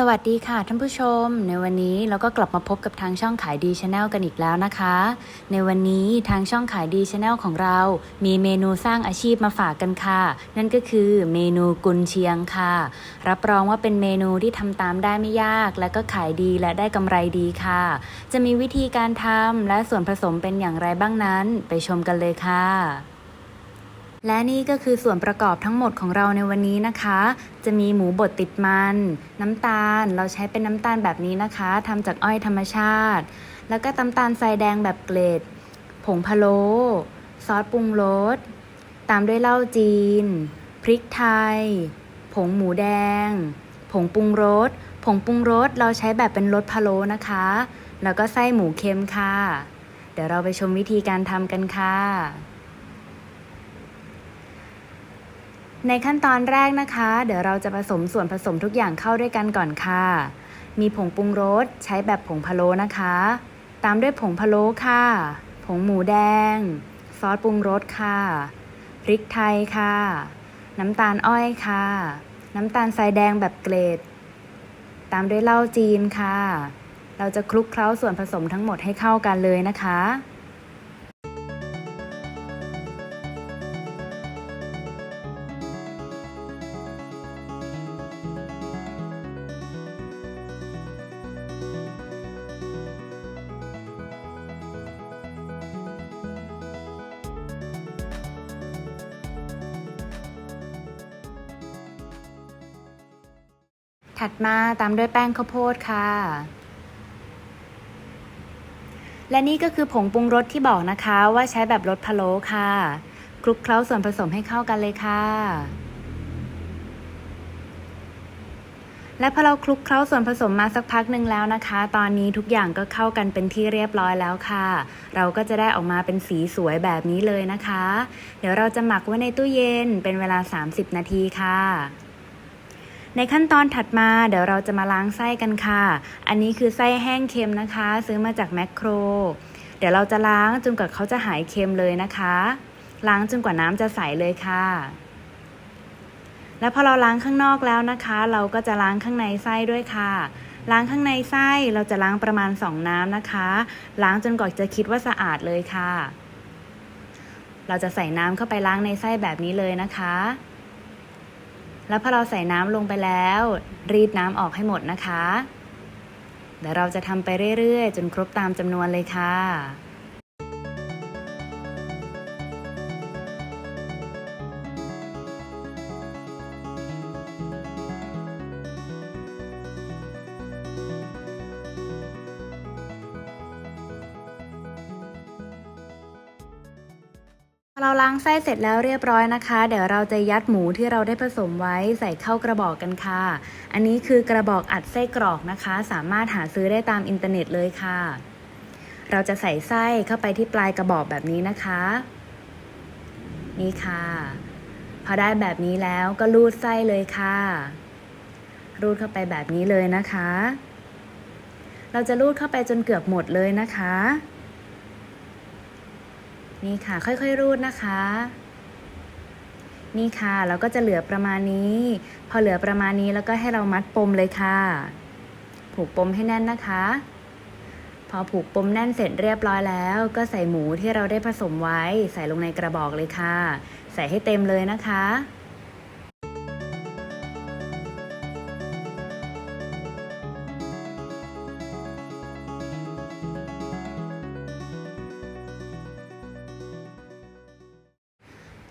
สวัสดีค่ะท่านผู้ชม ในวันนี้เราก็กลับมาพบกับทางช่องขายดีชาแนลกันอีกแล้วนะคะ ในวันนี้ทางช่องขายดีชาแนลของเรา มีเมนูสร้างอาชีพมาฝากกันค่ะ นั่นก็คือเมนูกุนเชียงค่ะ รับรองว่าเป็นเมนูที่ทำตามได้ไม่ยาก และก็ขายดีและได้กำไรดีค่ะ จะมีวิธีการทำและส่วนผสมเป็นอย่างไรบ้างนั้น ไปชมกันเลยค่ะ และนี่ก็คือส่วนประกอบทั้งหมดของเราในวันนี้นะคะ จะมีหมูบดติดมัน น้ำตาล เราใช้เป็นน้ำตาลแบบนี้นะคะทำจากอ้อยธรรมชาติ แล้วก็น้ำตาลทรายแดงแบบเกล็ดผงพะโล้ซอสปรุงรส ตามด้วยเหล้าจีน พริกไทย ผงหมูแดง ผงปรุงรส ผงปรุงรสเราใช้แบบเป็นรสพะโล้นะคะ แล้วก็ไส้หมูเค็มค่ะ เดี๋ยวเราไปชมวิธีการทำกันค่ะ ในขั้นตอนแรกนะคะ เดี๋ยวเราจะผสมส่วนผสมทุกอย่างเข้าด้วยกันก่อนค่ะ มีผงปรุงรสใช้แบบผงพะโล้นะคะ ตามด้วยผงพะโล้ค่ะ ผงหมูแดง ซอสปรุงรสค่ะ พริกไทยค่ะ น้ำตาลอ้อยค่ะ น้ำตาลทรายแดงแบบเกรด ตามด้วยเหล้าจีนค่ะ เราจะคลุกเคล้าส่วนผสมทั้งหมดให้เข้ากันเลยนะคะ ถัดมาตามด้วยแป้งข้าวโพดค่ะ และนี่ก็คือผงปรุงรสที่บอกนะคะว่าใช้แบบรสพะโล้ค่ะ คลุกเคล้าส่วนผสมให้เข้ากันเลยค่ะ และพอเราคลุกเคล้าส่วนผสมมาสักพักหนึ่งแล้วนะคะ ตอนนี้ทุกอย่างก็เข้ากันเป็นที่เรียบร้อยแล้วค่ะ เราก็จะได้ออกมาเป็นสีสวยแบบนี้เลยนะคะ เดี๋ยวเราจะหมักไว้ในตู้เย็นเป็นเวลา 30 นาทีค่ะ ในขั้นตอนถัดมาเดี๋ยวเราจะมาล้างไส้กันค่ะ อันนี้คือไส้แห้งเค็มนะคะ ซื้อมาจากแมคโคร เดี๋ยวเราจะล้างจนกว่าเขาจะหายเค็มเลยนะคะ ล้างจนกว่าน้ำจะใสเลยค่ะ แล้วพอเราล้างข้างนอกแล้วนะคะ เราก็จะล้างข้างในไส้ด้วยค่ะล้างข้างในไส้เราจะล้างประมาณ 2 น้ำนะคะ ล้างจนกว่าจะคิดว่าสะอาดเลยค่ะ เราจะใส่น้ำเข้าไปล้างในไส้แบบนี้เลยนะคะ แล้วพอเราใส่น้ำลงไปแล้ว รีดน้ำออกให้หมดนะคะ เดี๋ยวเราจะทำไปเรื่อยๆ จนครบตามจำนวนเลยค่ะ เราล้างไส้เสร็จแล้วเรียบร้อยนะคะ เดี๋ยวเราจะยัดหมูที่เราได้ผสมไว้ใส่เข้ากระบอกกันค่ะ อันนี้คือกระบอกอัดไส้กรอกนะคะ สามารถหาซื้อได้ตามอินเทอร์เน็ตเลยค่ะ เราจะใส่ไส้เข้าไปที่ปลายกระบอกแบบนี้นะคะ นี่ค่ะ พอได้แบบนี้แล้วก็รูดไส้เลยค่ะ รูดเข้าไปแบบนี้เลยนะคะ เราจะรูดเข้าไปจนเกือบหมดเลยนะคะ นี่ค่ะ ค่อยๆรูดนะคะ นี่ค่ะเราก็จะเหลือประมาณนี้ พอเหลือประมาณนี้แล้วก็ให้เรามัดปมเลยค่ะ ผูกปมให้แน่นนะคะ พอผูกปมแน่นเสร็จเรียบร้อยแล้ว ก็ใส่หมูที่เราได้ผสมไว้ ใส่ลงในกระบอกเลยค่ะ ใส่ให้เต็มเลยนะคะ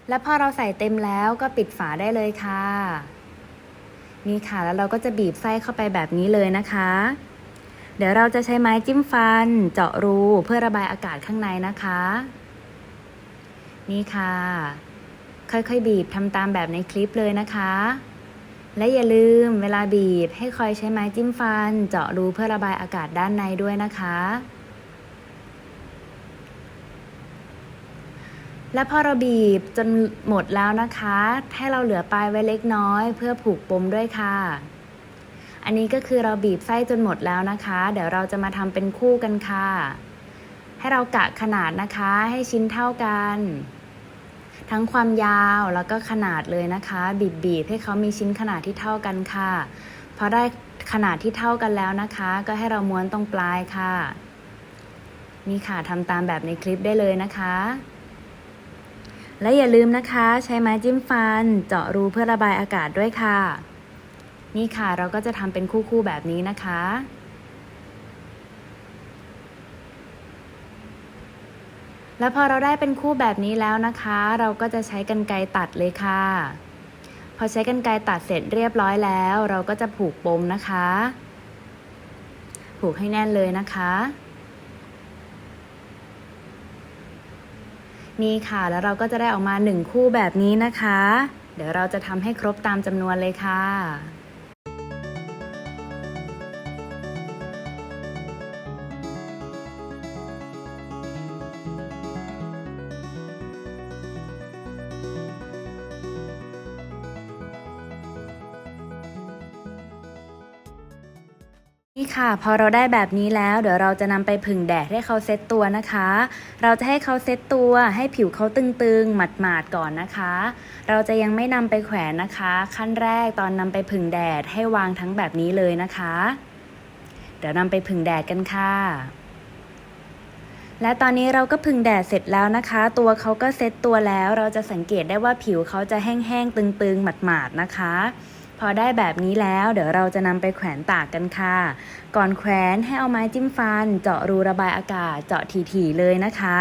และพอเราใส่เต็มแล้วก็ปิดฝาได้เลยค่ะ นี่ค่ะแล้วเราก็จะบีบไส้เข้าไปแบบนี้เลยนะคะ เดี๋ยวเราจะใช้ไม้จิ้มฟัน เจาะรูเพื่อระบายอากาศข้างในนะคะ นี่ค่ะ ค่อยๆ บีบทำตามแบบในคลิปเลยนะคะ และอย่าลืมเวลาบีบให้คอยใช้ไม้จิ้มฟัน เจาะรูเพื่อระบายอากาศด้านในด้วยนะคะ และพอเราบีบจนหมดแล้วนะคะ ให้เราเหลือปลายไว้เล็กน้อย เพื่อผูกปมด้วยค่ะ อันนี้ก็คือเราบีบไส้จนหมดแล้วนะคะ เดี๋ยวเราจะมาทำเป็นคู่กันค่ะ ให้เรากะขนาดนะคะ ให้ชิ้นเท่ากัน ทั้งความยาวแล้วก็ขนาดเลยนะคะ บีบๆให้เขามีชิ้นขนาดที่เท่ากันค่ะพอได้ขนาดที่เท่ากันแล้วนะคะ ก็ให้เราม้วนตรงปลายค่ะ นี่ค่ะทำตามแบบในคลิปได้เลยนะคะ และอย่าลืมนะคะ ใช้ไม้จิ้มฟัน เจาะรูเพื่อระบายอากาศด้วยค่ะ นี่ค่ะเราก็จะทำเป็นคู่ๆแบบนี้นะคะแล้วพอเราได้เป็นคู่แบบนี้แล้วนะคะ เราก็จะใช้กรรไกรตัดเลยค่ะ พอใช้กรรไกรตัดเสร็จเรียบร้อยแล้ว เราก็จะผูกปมนะคะ ผูกให้แน่นเลยนะคะ นี่ค่ะ แล้วเราก็จะได้ออกมาหนึ่งคู่แบบนี้นะคะ เดี๋ยวเราจะทำให้ครบตามจำนวนเลยค่ะ นี่ค่ะพอเราได้แบบนี้แล้วเดี๋ยวเราจะนำไปผึ่งแดดให้เขาเซตตัวนะคะ เราจะให้เขาเซตตัวให้ผิวเขาตึงๆหมาดๆก่อนนะคะ เราจะยังไม่นำไปแขวนนะคะ ขั้นแรกตอนนำไปผึ่งแดดให้วางทั้งแบบนี้เลยนะคะ เดี๋ยวนำไปผึ่งแดดกันค่ะ และตอนนี้เราก็ผึ่งแดดเสร็จแล้วนะคะ ตัวเขาก็เซตตัวแล้ว เราจะสังเกตได้ว่าผิวเขาจะแห้งๆตึงๆหมาดๆนะคะ พอได้แบบนี้แล้ว เดี๋ยวเราจะนำไปแขวนตากกันค่ะ ก่อนแขวนให้เอาไม้จิ้มฟัน เจาะรูระบายอากาศเจาะถี่ๆเลยนะคะ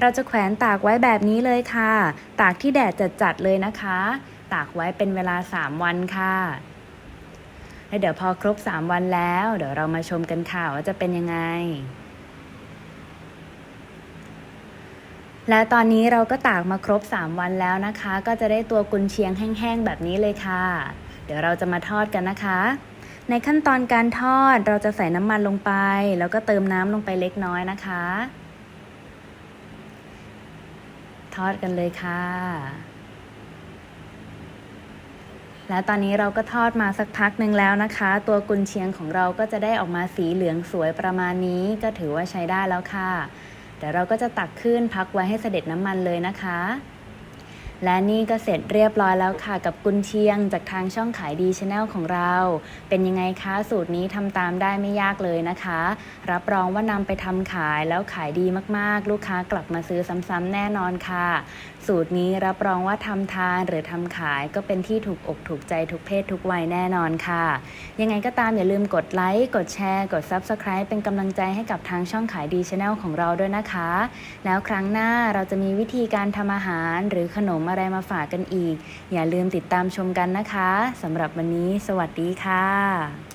เราจะแขวนตากไว้แบบนี้เลยค่ะ ตากที่แดดจัดๆเลยนะคะ ตากไว้เป็นเวลา 3 วันค่ะแล้วเดี๋ยวพอครบ 3 วันแล้ว เดี๋ยวเรามาชมกันค่ะว่าจะเป็นยังไง และตอนนี้เราก็ตากมาครบ 3 วันแล้วนะคะ ก็จะได้ตัวกุนเชียงแห้งๆแบบนี้เลยค่ะ เดี๋ยวเราจะมาทอดกันนะคะ ในขั้นตอนการทอดเราจะใส่น้ำมันลงไป แล้วก็เติมน้ำลงไปเล็กน้อยนะคะ ทอดกันเลยค่ะ และตอนนี้เราก็ทอดมาสักพักหนึ่งแล้วนะคะ ตัวกุนเชียงของเราก็จะได้ออกมาสีเหลืองสวยประมาณนี้ ก็ถือว่าใช้ได้แล้วค่ะ เดี๋ยวเราก็จะตักขึ้นพักไว้ให้เสด็จน้ำมันเลยนะคะ และนี่ก็เสร็จเรียบร้อยแล้วค่ะกับกุนเชียงจากทางช่องขายดีชาแนลของเรา เป็นยังไงคะสูตรนี้ทำตามได้ไม่ยากเลยนะคะ รับรองว่านำไปทำขายแล้วขายดีมากๆ ลูกค้ากลับมาซื้อซ้ำๆแน่นอนค่ะ สูตรนี้รับรองว่าทำทานหรือทำขายก็เป็นที่ถูกอกถูกใจทุกเพศทุกวัยแน่นอนค่ะ ยังไงก็ตามอย่าลืมกดไลค์กดแชร์ กด Subscribe เป็นกำลังใจให้กับทางช่องขายดีชาแนลของเราด้วยนะคะ แล้วครั้งหน้าเราจะมีวิธีการทำอาหารหรือขนมอะไรมาฝากกันอีก อย่าลืมติดตามชมกันนะคะสำหรับวันนี้ สวัสดีค่ะ